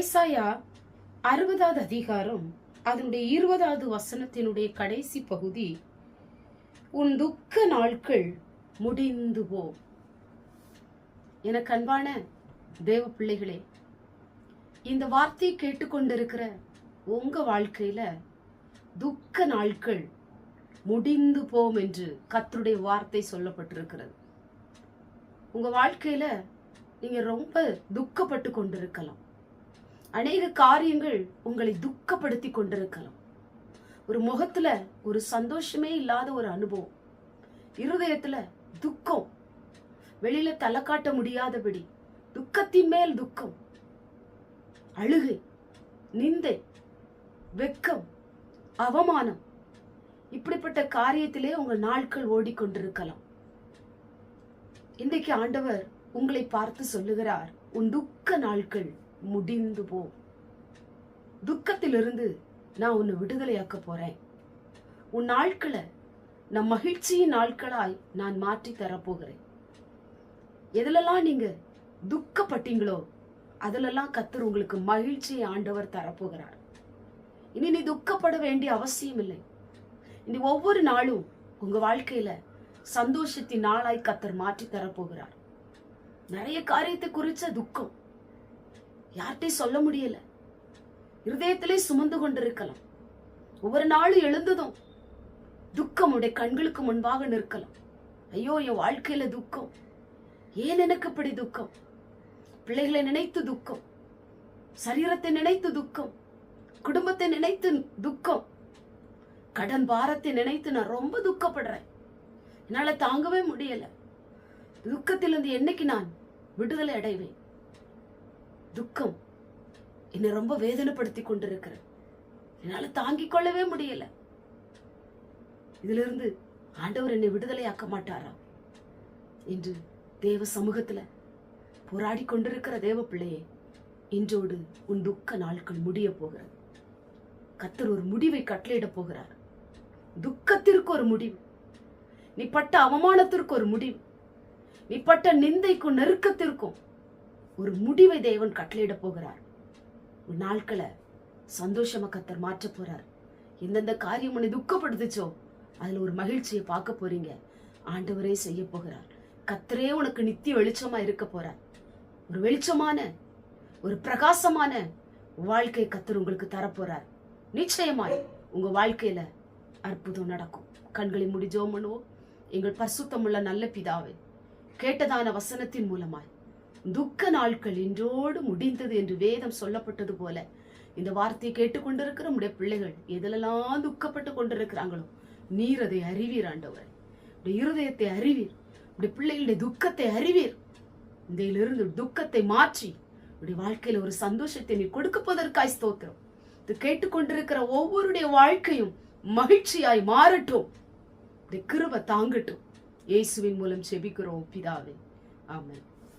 அறுபதாவது அதிகாரம் அதனுடைய இருபதாவது வசனத்தினுடைய கடைசி பகுதி. உன் துக்க நாட்கள் முடிந்து போ எனக்கு அன்பான தேவ பிள்ளைகளே இந்த வார்த்தையை கேட்டுக்கொண்டிருக்கிற உங்க வாழ்க்கையில துக்க நாட்கள் முடிந்து போம் என்று கத்தருடைய வார்த்தை சொல்லப்பட்டிருக்கிறது. உங்க வாழ்க்கையில நீங்க ரொம்ப துக்கப்பட்டு கொண்டிருக்கலாம். அநேக காரியங்கள் உங்களை துக்கப்படுத்தி கொண்டிருக்கலாம். ஒரு முகத்துல ஒரு சந்தோஷமே இல்லாத ஒரு அனுபவம். இருதயத்துல துக்கம். வெளியில தலை காட்ட முடியாதபடி துக்கத்தின் மேல் துக்கம். அழுகை நிந்தை வெக்கம் அவமானம். இப்படிப்பட்ட காரியத்திலே உங்கள் நாட்கள் ஓடிக்கொண்டிருக்கலாம் இன்றைக்கு ஆண்டவர் உங்களை பார்த்து சொல்லுகிறார் உன் துக்க நாட்கள் முடிந்து போ. துக்கத்திலிருந்து நான் உன்னை விடுதலையாக்க போறேன். உன் நாட்களை நம் மகிழ்ச்சியின் நாட்களாய் நான் மாற்றி தரப்போகிறேன் எதுலெல்லாம் நீங்க துக்கப்பட்டீங்களோ அதிலெல்லாம் கத்தர் உங்களுக்கு மகிழ்ச்சியை ஆண்டவர் தரப்போகிறார் இனி நீ துக்கப்பட வேண்டிய அவசியம் இல்லை இனி ஒவ்வொரு நாளும் உங்க வாழ்க்கையில சந்தோஷத்தின் நாளாய் கத்தர் மாற்றி தரப்போகிறார் நிறைய காரியத்தை குறிச்ச துக்கம் யார்கிட்டையும் சொல்ல முடியல. இருதயத்திலே சுமந்து கொண்டிருக்கலாம். ஒவ்வொரு நாளும் எழுந்ததும் துக்கம் உடைய கண்களுக்கு முன்பாக நிற்கலாம். ஐயோ என் வாழ்க்கையில துக்கம். ஏன் எனக்கு இப்படி துக்கம்? பிள்ளைகளை நினைத்து துக்கம். சரீரத்தை நினைத்து துக்கம். குடும்பத்தை நினைத்து துக்கம். கடன் பாரத்தை நினைத்து நான் ரொம்ப துக்கப்படுறேன். என்னால தாங்கவே முடியல. துக்கத்திலிருந்து என்னைக்கு நான் விடுதலை அடைவேன்? துக்கம் என்னை ரொம்ப வேதனைப்படுத்தி கொண்டிருக்கிறேன் என்னால தாங்கிக் கொள்ளவே முடியல. இதிலிருந்து ஆண்டவர் என்னை விடுதலையாக்க மாட்டாரா? என்று தேவ சமூகத்துல போராடி கொண்டிருக்கிற தேவ பிள்ளையே இன்றோடு உன் துக்க நாட்கள் முடிய போகிறது. கத்தர் ஒரு முடிவை கட்டளையிட போகிறார். துக்கத்திற்கு ஒரு முடிவு. நீ பட்ட அவமானத்திற்கு ஒரு முடிவு. நீ பட்ட நிந்தைக்கும் நெருக்கத்திற்கும் ஒரு முடிவை தேவன் கட்டளையிட போகிறார். உன் நாட்களை சந்தோஷமா கத்தர் மாற்ற போறார். எந்தெந்த காரியம் உன்னை துக்கப்படுத்துச்சோ அதுல ஒரு மகிழ்ச்சியை பார்க்க போறீங்க. ஆண்டவரே செய்ய போகிறார். கத்தரே உனக்கு நித்திய வெளிச்சமா இருக்க போறார். ஒரு வெளிச்சமான ஒரு பிரகாசமான வாழ்க்கை கத்தர் உங்களுக்கு தரப்போறார் நிச்சயமாய் உங்க வாழ்க்கையில அற்புதம் நடக்கும். கண்களை மூடி ஜெபம் பண்ணுவோம். எங்கள் பரிசுத்தமுள்ள நல்ல பிதாவே கேட்டதான வசனத்தின் மூலமாய் துக்க நாட்கள் இன்றோடு முடிந்தது என்று வேதம் சொல்லப்பட்டது போல. இந்த வார்த்தையை கேட்டுக்கொண்டிருக்கிற நம்முடைய பிள்ளைகள் எதிலெல்லாம் துக்கப்பட்டு கொண்டிருக்கிறாங்களோ? நீர் அதை அறிவீர் ஆண்டவர். இருதயத்தை அறிவீர். உடைய பிள்ளைகளுடைய துக்கத்தை அறிவீர். இதிலிருந்து துக்கத்தை மாற்றி உடைய வாழ்க்கையில ஒரு சந்தோஷத்தை நீ கொடுக்கப்பதற்காய் ஸ்தோத்திரம். இது கேட்டுக்கொண்டிருக்கிற ஒவ்வொருடைய வாழ்க்கையும் மகிழ்ச்சியாய் மாறட்டும். இந்த கிருவ தாங்கட்டும். இயேசுவின் மூலம் செபிக்கிறோம் பிதாவே. ஆமென்.